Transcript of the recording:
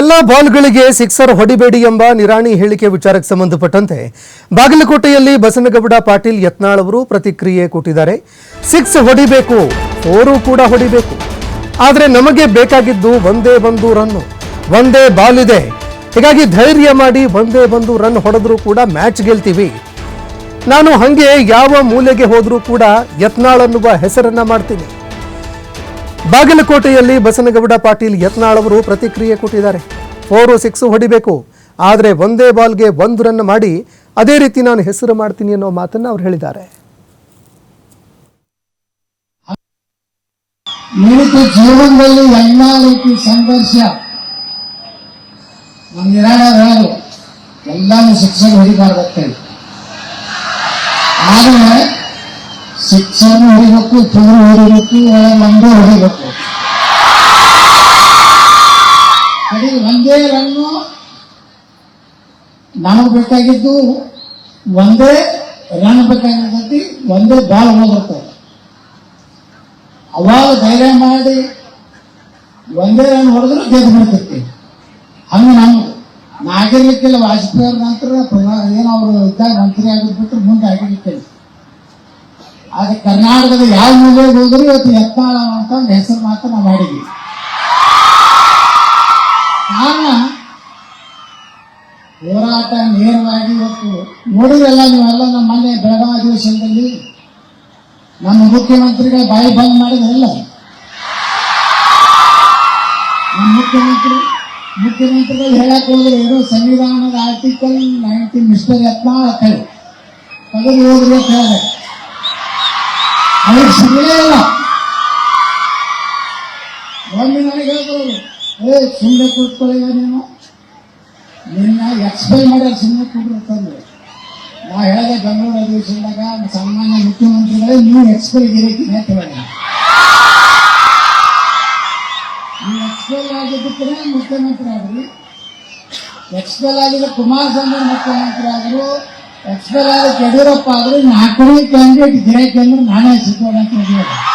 ಎಲ್ಲ ಬಾಲ್ಗಳಿಗೆ ಸಿಕ್ಸರ್ ಹೊಡಿಬೇಡಿ ಎಂಬ ನಿರಾಣಿ ಹೇಳಿಕೆ ವಿಚಾರಕ್ಕೆ ಸಂಬಂಧಪಟ್ಟಂತೆ ಬಾಗಲಕೋಟೆಯಲ್ಲಿ ಬಸನಗೌಡ ಪಾಟೀಲ್ ಯತ್ನಾಳ್ ಅವರು ಪ್ರತಿಕ್ರಿಯೆ ಕೊಟ್ಟಿದ್ದಾರೆ. ಸಿಕ್ಸ್ ಹೊಡಿಬೇಕು, ಫೋರು ಕೂಡ ಹೊಡಿಬೇಕು. ಆದರೆ ನಮಗೆ ಬೇಕಾಗಿದ್ದು ಒಂದೇ ಒಂದು ರನ್ನು, ಒಂದೇ ಬಾಲ್ ಇದೆ ಹೀಗಾಗಿ ಧೈರ್ಯ ಮಾಡಿ ಒಂದೇ ಒಂದು ರನ್ ಹೊಡೆದ್ರೂ ಕೂಡ ಮ್ಯಾಚ್ ಗೆಲ್ತೀವಿ. ನಾನು ಹಂಗೆ ಯಾವ ಮೂಲೆಗೆ ಹೋದರೂ ಕೂಡ ಯತ್ನಾಳ್ ಅನ್ನುವ ಹೆಸರನ್ನ ಮಾಡ್ತೀನಿ. ಬಾಗಲಕೋಟೆಯಲ್ಲಿ ಬಸನಗೌಡ ಪಾಟೀಲ್ ಯತ್ನಾಳ್ ಅವರು ಪ್ರತಿಕ್ರಿಯೆ ಕೊಟ್ಟಿದ್ದಾರೆ. ಫೋರು ಸಿಕ್ಸ್ ಹೊಡಿಬೇಕು. ಆದರೆ ಒಂದೇ ಬಾಲ್ಗೆ ಒಂದು ರನ್ ಮಾಡಿ ಅದೇ ರೀತಿ ನಾನು ಹೆಸರು ಮಾಡ್ತೀನಿ ಅನ್ನೋ ಮಾತನ್ನು ಅವ್ರು ಹೇಳಿದ್ದಾರೆ. ಜೀವನದಲ್ಲಿ ರೀತಿ ಸಂಘರ್ಷ. ಎಲ್ಲಾನು ಶಿಕ್ಷಣ ಹೊಡಿಬಾರ್ದು ಆದರೆ ಶಿಕ್ಷಣ ಹೊಡಿಬೇಕು ಚೂರು ಹೊಡಿಬೇಕು ಒಂದೇ ಹೊಡಿಬೇಕು ಕಡೆಗೆ ಒಂದೇ ರನ್ನು ನಮಗೆ ಬೇಕಾಗಿದ್ದು ಒಂದೇ ರನ್ ಬೇಕಾಗಿರ್ತೈತಿ, ಒಂದೇ ಬಾಲ್ ಹೋಗುತ್ತೆ ಅವಾಗ ಧೈರ್ಯ ಮಾಡಿ ಒಂದೇ ರನ್ ಹೊಡೆದ್ರೆ ಗೆದ್ದು ಬಿಡ್ತೈತಿ. ಹಂಗೆ ನಮ್ಗೆ ನಾಗರಿಕ ವಾಜಪೇಯಿ ಅವ್ರ ನಂತರ ಏನೋ ಅವರು ಇದ್ದಾಗ ಮಂತ್ರಿ ಆಗಿರ್ಬಿಟ್ರೆ ಮುಂದೆ ಆಗಿರ್ಲಿಕ್ಕಿಲ್ಲ. ಆದ್ರೆ ಕರ್ನಾಟಕದ ಯಾವ ಮೂಲೆಗೆ ಹೋದ್ರು ಇವತ್ತು ಯತ್ನಾಳ ಅಂತ ಒಂದು ಹೆಸರು ಮಾತ್ರ ನಾವು ಮಾಡಿದ್ವಿ. ಕಾರಣ, ಹೋರಾಟ ನೇರವಾಗಿ ಇವತ್ತು ನೋಡಿದ್ರಲ್ಲ ನೀವೆಲ್ಲ ನಮ್ಮ ಮನೆ ಬೆಳಗಾವಿ ಅಧಿವೇಶನದಲ್ಲಿ ನಮ್ಮ ಮುಖ್ಯಮಂತ್ರಿಗಳ ಬಾಯಿ ಬಂದ್ ಮಾಡಿದ್ರಲ್ಲ? ನಮ್ಮ ಮುಖ್ಯಮಂತ್ರಿ, ಮುಖ್ಯಮಂತ್ರಿಗಳು ಹೇಳಕ್ ಹೋದ್ರೆ ಏನು ಸಂವಿಧಾನದ ಆರ್ಟಿಕಲ್ ನೈನ್ಟಿ ಮಿಸ್ಟರ್ ಯತ್ನಾಳ ಕಳೆ ತೆಗೆದು ಹೋದ್ರಿ ಅಂತ ಅವ್ರಿಗೆ ಸಿಗಲೇ ಇಲ್ಲ ಒಮ್ಮೆ ನನಗೆ ಹೇಳಿದ್ರು ಏ ಸುಮ್ಮನೆ ಕೂತ್ಕೊಳ್ಳಿ ನೀನು. ನಿನ್ನ ಎಕ್ಸ್ಪ್ಲೈನ್ ಮಾಡ್ಯಾರ ಸುಮ್ಮನೆ ಕೂತ್ಕೊಂಡ್ರೆ ನಾ ಹೇಳಿದೆ ಬೆಂಗಳೂರು ಅಧಿವೇಶನದಾಗ ಸಾಮಾನ್ಯ ಮುಖ್ಯಮಂತ್ರಿಗಳೇ, ನೀವು ಎಕ್ಸ್ಪೈರ್ ಗಿರಿಕಿನ ಅಂತ ಹೇಳಿದೆ ನೀವು ಎಕ್ಸ್ಪೈರ್ ಆಗಿದ್ದಕ್ಕೆ ಮುಖ್ಯಮಂತ್ರಿ ಆದ್ರಿ. ಎಕ್ಸ್ಪೈರ್ ಆಗಿದ್ದ ಕುಮಾರಸ್ವಾಮಿ ಮುಖ್ಯಮಂತ್ರಿ ಆದ್ರು ಎಕ್ಸ್ಪೈರ್ ಆದ ಯಡಿಯೂರಪ್ಪ ಆದ್ರು ನಾಲ್ಕನೇ ಕ್ಯಾಂಡಿಡೇಟ್ ಗಿರಾಕಿ ಅಂದ್ರೆ ನಾನೇ ಸಿಕ್ಕೋಣ ಅಂತ